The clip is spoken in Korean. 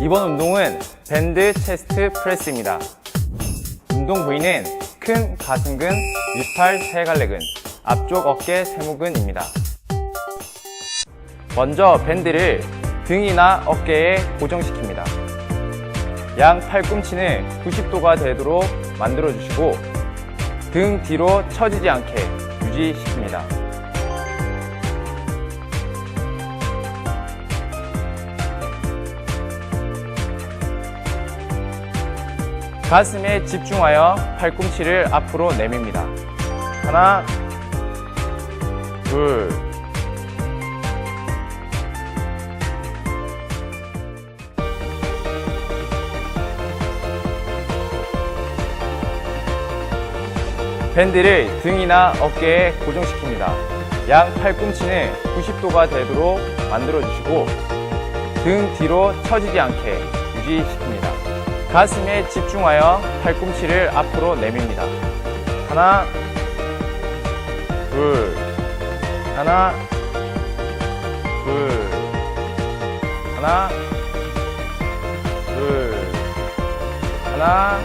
이번 운동은 밴드 체스트 프레스입니다. 운동 부위는 큰 가슴근, 윗팔 세갈래근, 앞쪽 어깨 세모근입니다. 먼저 밴드를 등이나 어깨에 고정시킵니다. 양 팔꿈치는 90도가 되도록 만들어 주시고 등 뒤로 처지지 않게 유지시킵니다. 가슴에 집중하여 팔꿈치를 앞으로 내밉니다. 하나, 둘, 밴드를 등이나 어깨에 고정시킵니다. 양 팔꿈치는 90도가 되도록 만들어 주시고 등 뒤로 처지지 않게 유지시킵니다. 가슴에 집중하여 팔꿈치를 앞으로 내밉니다. 하나, 둘, 하나, 둘, 하나, 둘, 하나,